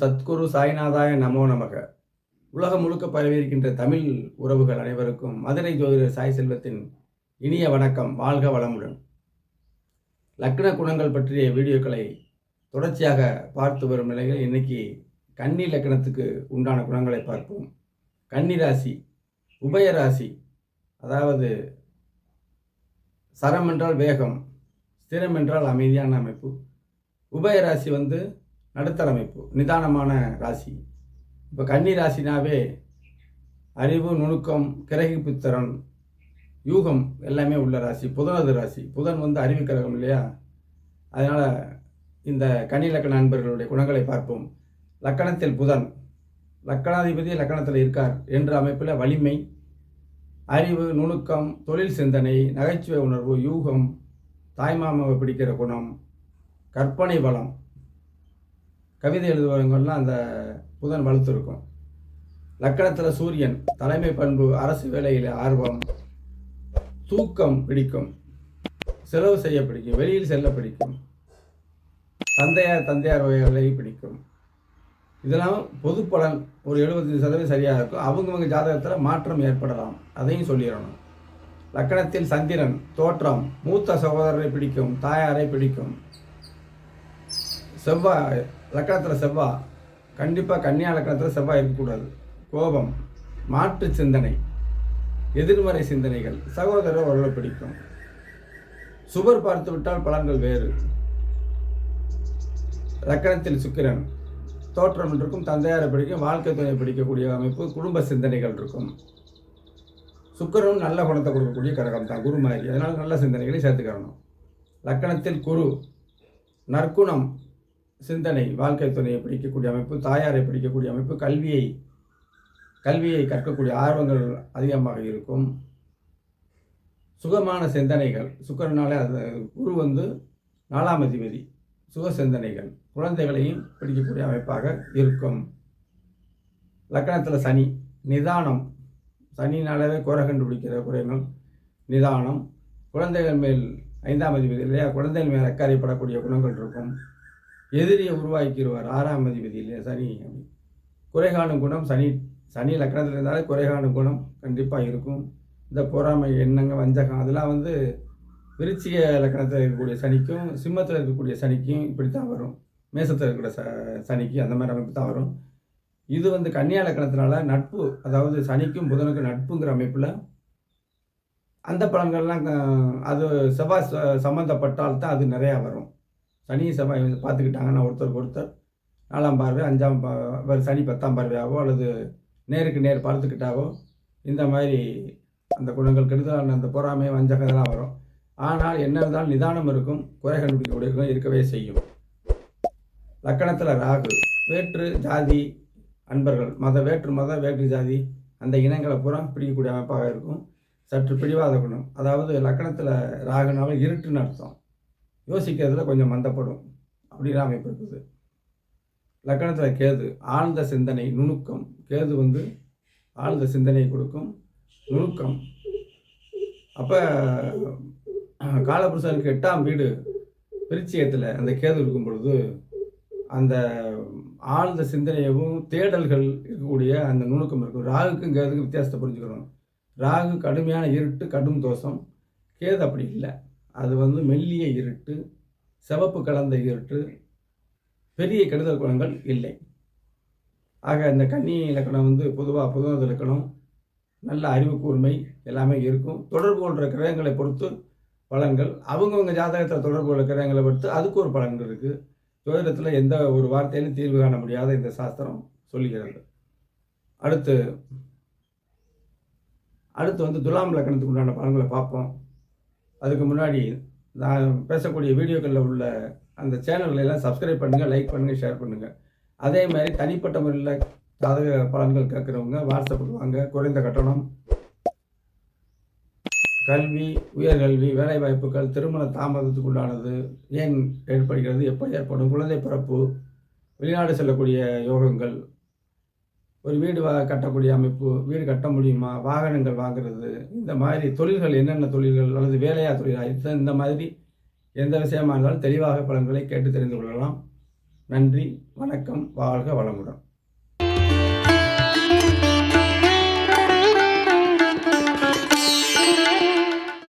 சத்குரு சாய்நாதாய நமோ நமக. உலகம் முழுக்க பரவியிருக்கின்ற தமிழ் உறவுகள் அனைவருக்கும் மதுரை ஜோதிடர் சாய் செல்வத்தின் இனிய வணக்கம் வாழ்க வளமுடன். லக்ன குணங்கள் பற்றிய வீடியோக்களை தொடர்ச்சியாக பார்த்து வரும் நிலையில் இன்னைக்கு கன்னி லக்னத்துக்கு உண்டான குணங்களை பார்ப்போம். கன்னி ராசி உபய ராசி அதாவது சரம் என்றால் வேகம் ஸ்திரம் என்றால் அமைதியான அமைப்பு. உபய ராசி வந்து நடுத்தர அமைப்பு நிதானமான ராசி. இப்போ கன்னி ராசினாவே அறிவு நுணுக்கம் கிரகிப்பு திறன் யூகம் எல்லாமே உள்ள ராசி புதனது ராசி. புதன் வந்து அறிவு கிரகம் இல்லையா? அதனால் இந்த கன்னி லக்கண நண்பர்களுடைய குணங்களை பார்ப்போம். லக்கணத்தில் புதன். லக்கணாதிபதி லக்கணத்தில் இருக்கார் என்ற அமைப்பில் வலிமை அறிவு நுணுக்கம் தொழில் சிந்தனை நகைச்சுவை உணர்வு யூகம் தாய்மாமாவை பிடிக்கிற குணம் கற்பனை வளம் கவிதை எழுதுபவங்கள்லாம் அந்த புதன் வலுத்திருக்கும். லக்கணத்தில் சூரியன் தலைமை பண்பு அரசு வேலையில் ஆர்வம் தூக்கம் பிடிக்கும். செலவு செய்ய பிடிக்கும். வெளியில் செல்ல பிடிக்கும். தந்தையார் தந்தையார் வகைகளை பிடிக்கும். இதெல்லாம் பொது பலன் ஒரு எழுபத்தஞ்சு சதவீதம் சரியாக இருக்கும். அவங்கவங்க ஜாதகத்தில் மாற்றம் ஏற்படலாம். அதையும் சொல்லிடணும். லக்கணத்தில் சந்திரன் தோற்றம் மூத்த சகோதரரை பிடிக்கும் தாயாரை பிடிக்கும். செவ்வாய் லக்கணத்தில் செவ்வாய் கண்டிப்பாக கன்னியா லக்கணத்தில் செவ்வாய் இருக்கக்கூடாது. கோபம் மாற்று சிந்தனை எதிர்மறை சிந்தனைகள். சகோதரர் ஓரளவு பிடிக்கும். சுவர் பார்த்து விட்டால் பலன்கள் வேறு. லக்கணத்தில் சுக்கிரன். தோற்றம் இருக்கும் தந்தையாரை பிடிக்கும் வாழ்க்கை துணை பிடிக்கக்கூடிய அமைப்பு குடும்ப சிந்தனைகள் இருக்கும். சுக்கிரனும் நல்ல குணத்தை கொடுக்கக்கூடிய கடகம் தான் குரு மாதிரி அதனால் நல்ல சிந்தனைகளை சேர்த்துக்கணும். லக்கணத்தில் குரு. நற்குணம். சிந்தனை வாழ்க்கை துணையை பிடிக்கக்கூடிய அமைப்பு தாயாரை பிடிக்கக்கூடிய அமைப்பு கல்வியை கல்வியை கற்கக்கூடிய ஆர்வங்கள் அதிகமாக இருக்கும். சுகமான சிந்தனைகள் சுக்கரனாலே அது குரு வந்து நாலாம் அதிபதி சுக சிந்தனைகள் குழந்தைகளையும் பிடிக்கக்கூடிய அமைப்பாக இருக்கும். லக்கணத்தில் சனி நிதானம். சனினாலவே குறை கண்டுபிடிக்கிற குறைகள் நிதானம். குழந்தைகள் மேல் ஐந்தாம் அதிபதி இல்லையா? குழந்தைகள் மேல் அக்கறைப்படக்கூடிய குணங்கள் இருக்கும். எதிரியை உருவாக்கிடுவார். ஆறாம் அதிபதி இல்லையா சனி. குறைகாணும் குணம் சனி சனி லக்கணத்தில் இருந்தாலே குறைகாணும் குணம் கண்டிப்பாக இருக்கும். இந்த பொறாமை எண்ணங்க வஞ்சகம் அதெல்லாம் வந்து விருச்சிக லக்கணத்தில் இருக்கக்கூடிய சனிக்கும் சிம்மத்தில் இருக்கக்கூடிய சனிக்கும் இப்படி தான் வரும். மேசத்தில் இருக்கிற ச சனிக்கு அந்த மாதிரி அமைப்பு தான் வரும். இது வந்து கன்னியா லக்கணத்தினால நட்பு அதாவது சனிக்கும் புதனுக்கும் நட்புங்கிற அமைப்பில் அந்த பழங்கள்லாம் க- அது செவ்வாய் சம்மந்தப்பட்டால் தான் அது நிறையா வரும். சனி செவ்வாய் வந்து பார்த்துக்கிட்டாங்கன்னா ஒருத்தருக்கு ஒருத்தர் நாலாம் பார்வை அஞ்சாம் பா சனி பத்தாம் பார்வையாகவோ அல்லது நேருக்கு நேர் பார்த்துக்கிட்டாவோ இந்த மாதிரி அந்த குணங்கள் கெடுதலான அந்த பொறாமை வஞ்சகம் இதெல்லாம் வரும். ஆனால் என்ன இருந்தாலும் நிதானம் இருக்கும் குறை கண்டுபிடிக்கக்கூடிய குணம் இருக்கவே செய்யும். லக்கணத்தில் ராகு வேற்று ஜாதி அன்பர்கள் மத வேற்று மத வேற்று ஜாதி அந்த இனங்களை புறம் பிடிக்கக்கூடிய அமைப்பாக இருக்கும். சற்று பிடிவாத குணம். அதாவது லக்கணத்தில் ராகுனாலும் இருட்டுன்னு அர்த்தம். யோசிக்கிறதுல கொஞ்சம் மந்தப்படும். அப்படிங்கிற அமைப்பு இருக்குது. லக்கணத்தில் கேது ஆழ்ந்த சிந்தனை நுணுக்கம். கேது வந்து ஆழ்ந்த சிந்தனை கொடுக்கும். நுணுக்கம். அப்போ காலபுருஷனுக்கு எட்டாம் வீடு பிரிச்சியத்தில் அந்த கேது இருக்கும் பொழுது அந்த ஆழ்ந்த சிந்தனையவும் தேடல்கள் இருக்கக்கூடிய அந்த நுணுக்கம் இருக்கும். ராகுக்கும் கேதுக்கும் வித்தியாசத்தை புரிஞ்சுக்கணும். ராகு கடுமையான இருட்டு கடும் தோஷம். கேது அப்படி இல்லை. அது வந்து மெல்லிய இருட்டு சிவப்பு கலந்த இருட்டு பெரிய கெடுதல் குணங்கள் இல்லை. ஆக இந்த கன்னி இலக்கணம் வந்து பொதுவாக புதுவது இலக்கணம் நல்ல அறிவு கூர்மை எல்லாமே இருக்கும். தொடர்பு கொள்கிற கிரகங்களை பொறுத்து பலன்கள். அவங்கவுங்க ஜாதகத்தில் தொடர்பு கொள்கிற கிரகங்களை பொறுத்து அதுக்கு ஒரு பலன்கள் இருக்குது ஜோதிடத்தில் எந்த ஒரு வார்த்தையிலும் தீர்வு காண முடியாத இந்த சாஸ்திரம் சொல்லுகிறது. அடுத்து அடுத்து வந்து துலாம் லக்கணத்துக்கு உண்டான பலன்களை பார்ப்போம். அதுக்கு முன்னாடி நான் பேசக்கூடிய வீடியோக்களில் உள்ள அந்த சேனல்களை எல்லாம் சப்ஸ்கிரைப் பண்ணுங்கள் லைக் பண்ணுங்கள் ஷேர் பண்ணுங்கள் அதே மாதிரி தனிப்பட்ட முறையில் ஜாதக பலன்கள் கேட்குறவங்க வாட்ஸ்அப்புக்கு வாங்க. குறைந்த கட்டணம் கல்வி உயர்கல்வி வேலைவாய்ப்புகள் திருமண தாமதத்துக்கு உண்டானது ஏன் ஏற்படுகிறது எப்போ ஏற்படும் குழந்தை பிறப்பு வெளிநாடு செல்லக்கூடிய யோகங்கள் ஒரு வீடு வா கட்டக்கூடிய அமைப்பு வீடு கட்ட முடியுமா வாகனங்கள் வாங்குறது இந்த மாதிரி தொழில்கள் என்னென்ன தொழில்கள் அல்லது வேலையா தொழிலாக இந்த மாதிரி எந்த விஷயமா இருந்தாலும் தெளிவாக பலன்களை கேட்டு தெரிந்து கொள்ளலாம். நன்றி வணக்கம் வாழ்க வளமுடன்.